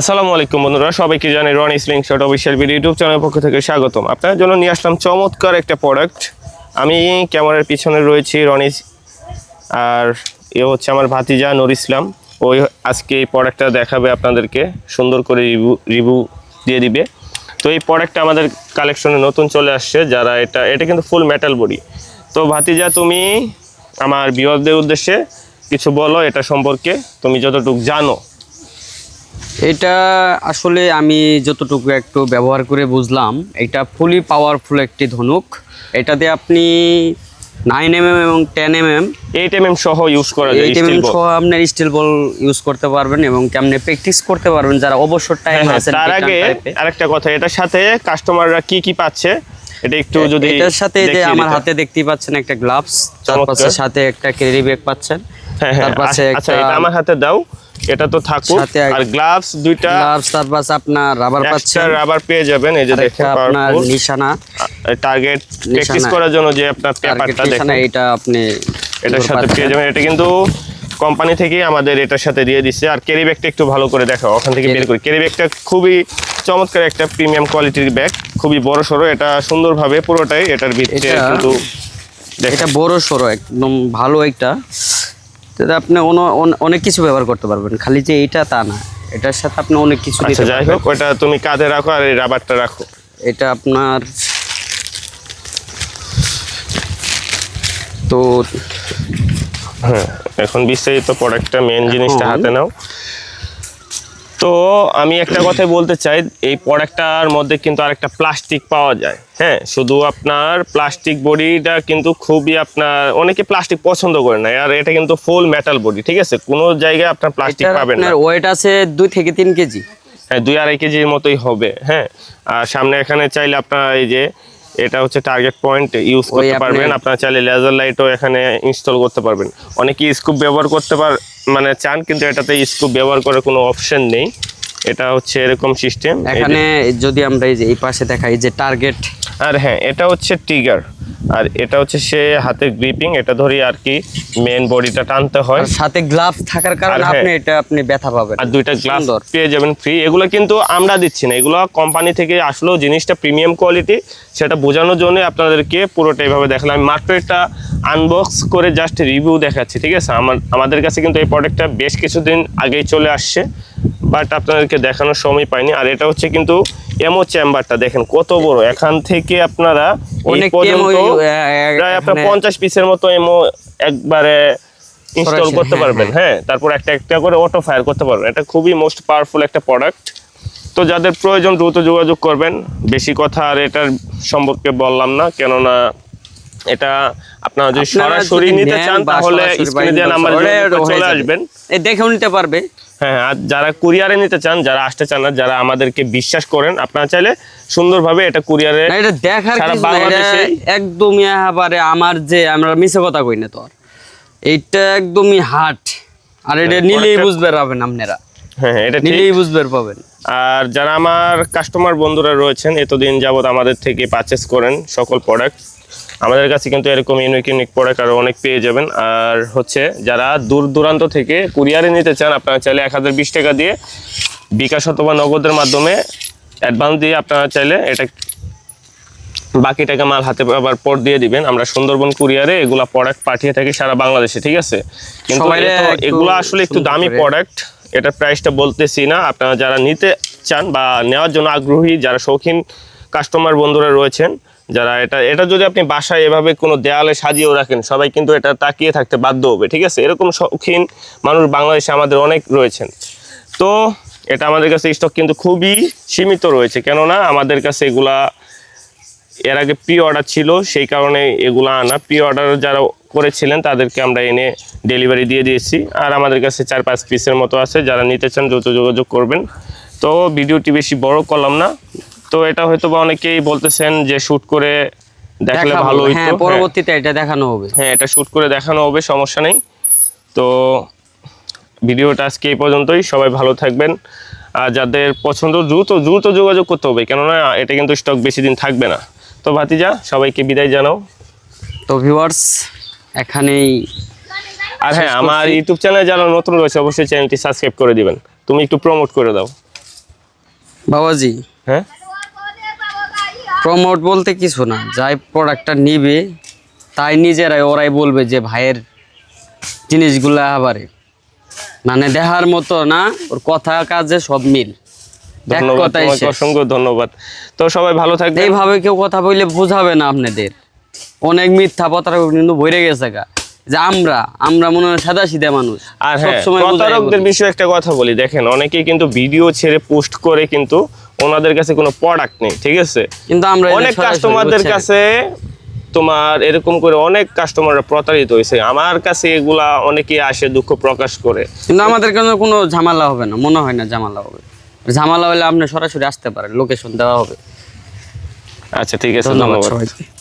আসসালামু আলাইকুম বন্ধুরা, সবাইকে জানাই Ron sling shot official video YouTube চ্যানেলের পক্ষ থেকে স্বাগতম। আপনাদের জন্য নিয়ে আসলাম চমৎকার একটা প্রোডাক্ট আমি ক্যামেরার পিছনে রয়েছি রনিস আর এ হচ্ছে আমার ভাতিজা নুর ইসলাম। ওই আজকে এই প্রোডাক্টটা দেখাবে আপনাদেরকে, সুন্দর করে রিভিউ রিভিউ দিয়ে দিবে। তো এই প্রোডাক্টটা আমাদের কালেকশনে নতুন চলে আসছে, যারা এটা এটা কিন্তু ফুল মেটাল বডি তো ভাতিজা, তুমি আমার বিওয়ারদের উদ্দেশ্যে কিছু বলো এটা সম্পর্কে। তুমি যতটুকু জানো। এটা আসলে আমি যতটুকু একটু ব্যবহার করে বুঝলাম এটা ফুলি পাওয়ারফুল একটি ধনুক। এটাতে আপনি নাইন এম এম এবং ten M M eight M M সহ ইউজ করা যায় এইট এম এম সহ আপনার স্টিল বল ইউজ করতে পারবেন এবং কেমনে প্র্যাকটিস করতে পারবেন যারা অবসর টাইম হ্যাঁ, আছে তার আগে আরেকটা কথা এটার সাথে কাস্টমাররা কি কি পাচ্ছে? এটা একটু যদি এটার সাথে যে আমার হাতে দেখতেই পাচ্ছেন একটা গ্লাভস তার পাশে সাথে একটা ক্যারি ব্যাগ পাচ্ছেন হ্যাঁ হ্যাঁ তার পাশে আচ্ছা একটা এটা আমার হাতে দাও। এটা তো থাকুক আর গ্লাভস দুইটা গ্লাভস তার পাশে আপনার রাবার পাচ্ছেন। রাবার পেয়ে যাবেন এই যে দেখেন আপনার নিশানা। টার্গেট প্র্যাকটিস করার জন্য যে আপনার পেপারটা দেখেন। এটা আপনি এটার সাথে পেয়ে যাবেন। এটা কিন্তু কোম্পানি থেকেই আমাদের এটার সাথে দিয়ে দিচ্ছে। আর ক্যারি ব্যাগটা একটু ভালো করে দেখো ওখান থেকে বের করি। ক্যারি ব্যাগটা খুবই চমৎকার একটা প্রিমিয়াম কোয়ালিটির ব্যাগ খুবই বড় সড়ো এটা সুন্দরভাবে পুরোটাই এটার ভিতরে কিন্তু এটা বড় সড়ো একদম ভালো একটা। তাতে আপনি অন- অন- অনেক কিছু ব্যবহার করতে পারবেন খালি যে এটা তা না। এটার সাথে আপনি অনেক কিছু আচ্ছা যাই হোক ওটা তুমি কাঁধে রাখো আর এই রাবারটা রাখো। এটা আপনার তো হ্যাঁ এখন বিস্তারিত প্রোডাক্টটা মেন জিনিসটা হাতে নাও। তো আমি একটা কথাই বলতে চাই এই প্রোডাক্টটার মধ্যে কিন্তু আরেকটা প্লাস্টিক পাওয়া যায়। হ্যাঁ শুধু আপনার প্লাস্টিক বডিটা কিন্তু খুবই আপনার অনেকে প্লাস্টিক পছন্দ করে না আর এটা কিন্তু ফুল মেটাল বডি ঠিক আছে? কোনো জায়গায় আপনার প্লাস্টিক পাবেন না। ওয়েট আছে দুই থেকে তিন কেজি। হ্যাঁ দুই আড়াই কেজির মতোই হবে হ্যাঁ। আর সামনে এখানে চাইলে আপনার এই যে এটা হচ্ছে টার্গেট পয়েন্ট ইউজ করতে পারবেন। আপনারা চাইলে লেজার লাইটও এখানে ইনস্টল করতে পারবেন। অনেকে স্কুপ ব্যবহার করতে পার মানে চান কিন্তু এটাতে স্কুপ ব্যবহার করার কোনো অপশন নেই। এটা হচ্ছে এরকম সিস্টেম এখানে যদি আমরা এই যে এই পাশে দেখাই যে টার্গেট আর হ্যাঁ এটা হচ্ছে ট্রিগার আর এটা হচ্ছে সে হাতের গ্রিপিং এটা ধরি আর কি মেন বডিটা টানতে হয়। সাথে গ্লাভস থাকার কারণে হ্যাঁ। আপনি এটা আপনি ব্যথা পাবেন। আর দুইটা সুন্দর। পেয়ে যাবেন ফ্রি এগুলো কিন্তু আমরা দিচ্ছি না। এগুলো কোম্পানি থেকে আসলেও জিনিসটা প্রিমিয়াম কোয়ালিটি সেটা বোঝানোর জন্য আপনাদেরকে পুরোটা এইভাবে দেখালাম। আমি মাত্র এটা আনবক্স করে জাস্ট রিভিউ দেখাচ্ছি ঠিক আছে? আমার আমাদের কাছে কিন্তু এই প্রোডাক্টটা বেশ কিছুদিন আগেই চলে আসছে বাট আপনাদেরকে দেখানোর সময় পাইনি। আর এটা হচ্ছে কিন্তু এমও চেম্বারটা দেখেন কত বড়। এখান থেকে আপনারা অনেক প্রায় আপনার পঞ্চাশ পিসের মতো এমও একবারে ইনস্টল করতে হ্যাঁ, পারবেন হ্যাঁ। তারপর একটা একটা করে অটো ফায়ার করতে পারবেন। এটা খুবই মোস্ট পাওয়ারফুল একটা প্রোডাক্ট তো যাদের প্রয়োজন দ্রুত যোগাযোগ করবেন বেশি কথা আর এটার সম্পর্কে বললাম না কেননা এটা আপনারা যদি সরাসরি নিতে চান তাহলে স্ক্রিনে দেওয়া নাম্বারে হয়ে চলে আসবেন। দেখেও নিতে পারবে। হ্যাঁ আর যারা কুরিয়ারে নিতে চান যারা আসতে চান না যারা আমাদেরকে বিশ্বাস করেন আপনারা চাইলে সুন্দরভাবে এটা কুরিয়ারে এটা দেখার একদমই একেবারে আমার যে আমরা মিছে কথা কই না তোর এইটা একদমই হাট আর এটা হ্যাঁ, নিলেই বুঝতে পারবেন আপনারা। হ্যাঁ হ্যাঁ, এটা নিলেই বুঝতে পাবেন। আর যারা আমার কাস্টমার বন্ধুরা রয়েছেন এতদিন যাবত আমাদের থেকে পারচেস করেন সকল প্রোডাক্ট আমাদের কাছে কিন্তু এরকম ইউনিক ইউনিক প্রোডাক্ট আরও অনেক পেয়ে যাবেন। আর হচ্ছে যারা দূর দূরান্ত থেকে কুরিয়ারে নিতে চান আপনারা চাইলে এক হাজার বিশ টাকা দিয়ে বিকাশ অথবা নগদের মাধ্যমে অ্যাডভান্স দিয়ে আপনারা চাইলে এটা বাকি টাকা মাল হাতে আবার পর দিয়ে দিবেন। আমরা সুন্দরবন কুরিয়ারে এগুলা প্রোডাক্ট পাঠিয়ে থাকি সারা বাংলাদেশে ঠিক আছে? কিন্তু এগুলো আসলে একটু দামি প্রোডাক্ট এটার প্রাইসটা বলতেছি না। আপনারা যারা নিতে চান বা নেওয়ার জন্য আগ্রহী যারা শৌখিন কাস্টমার বন্ধুরা রয়েছেন যারা এটা এটা যদি আপনি বাসায় এভাবে কোনো দেয়ালে সাজিয়েও রাখেন, সবাই কিন্তু এটা তাকিয়ে থাকতে বাধ্য হবে, ঠিক আছে? এরকম শৌখিন মানুষ বাংলাদেশে আমাদের অনেক রয়েছেন। তো এটা আমাদের কাছে স্টক কিন্তু খুবই সীমিত রয়েছে, কেননা আমাদের কাছে এগুলা এর আগে প্রি অর্ডার ছিল, সেই কারণে এগুলো আনা। প্রি অর্ডার যারা করেছিলেন, তাদেরকে আমরা এনে ডেলিভারি দিয়ে দিয়েছি। আর আমাদের কাছে চার পাঁচ পিসের মতো আছে, যারা নিতে চান দ্রুত যোগাযোগ করবেন। তো ভিডিওটি বেশি বড় করলাম না তো এটা হয়তো বা অনেকেই বলতেছেন যে শুট করে দেখলে ভালো হইতো হ্যাঁ হ্যাঁ। পরবর্তীতে এটা দেখানো হবে। হ্যাঁ এটা শ্যুট করে দেখানো হবে সমস্যা নেই। তো ভিডিওটা আজকে এই পর্যন্তই। সবাই ভালো থাকবেন। আর যাদের পছন্দ দ্রুত দ্রুত যোগাযোগ করতে হবে কেননা এটা কিন্তু স্টক বেশি দিন থাকবে না। তো ভাতিজা সবাইকে বিদায় জানাও। তো ভিউয়ার্স এখানেই আর হ্যাঁ আমার ইউটিউব চ্যানেলে যারা নতুন রয়েছে অবশ্যই চ্যানেলটি সাবস্ক্রাইব করে দিবেন। তুমি একটু প্রমোট করে দাও। বাবাজি হ্যাঁ? প্রমোট বলতে কিছু না। যাই প্রোডাক্টটা নিবে তাই নিজেরাই ওরাই বলবে যে ভাইয়ের জিনিসগুলো আবারে। মানে দেখার মতো না ওর কথা কাজে সব মিল। অসংখ্য ধন্যবাদ। তো সবাই ভালো থাকবেন। এইভাবে কেউ কথা বললে বোঝাবে না আপনাদের। অনেক মিথ্যা পতাকা কিন্তু ভরে গেছে গা। যে আমরা আমরা মনে হয় সাদা সিধা মানুষ। আর হ্যাঁ সবসময় প্রতারকদের বিষয়ে একটা কথা বলি। দেখেন অনেকেই কিন্তু ভিডিও ছেড়ে পোস্ট করে কিন্তু ওনাদের কাছে কোনো প্রোডাক্ট নেই ঠিক আছে? কিন্তু আমরা অনেক কাস্টমারদের কাছে তোমার এরকম করে অনেক কাস্টমাররা প্রতারিত হয়েছে। আমার কাছে এগুলা অনেকে আসে দুঃখ প্রকাশ করে। কিন্তু আমাদের কেন কোনো ঝামেলা হবে না মনে হয় না ঝামেলা হবে। ঝামেলা হলে আপনি সরাসরি আসতে পারেন লোকেশন দেওয়া হবে। আচ্ছা ঠিক আছে ধন্যবাদ। সবাইকে।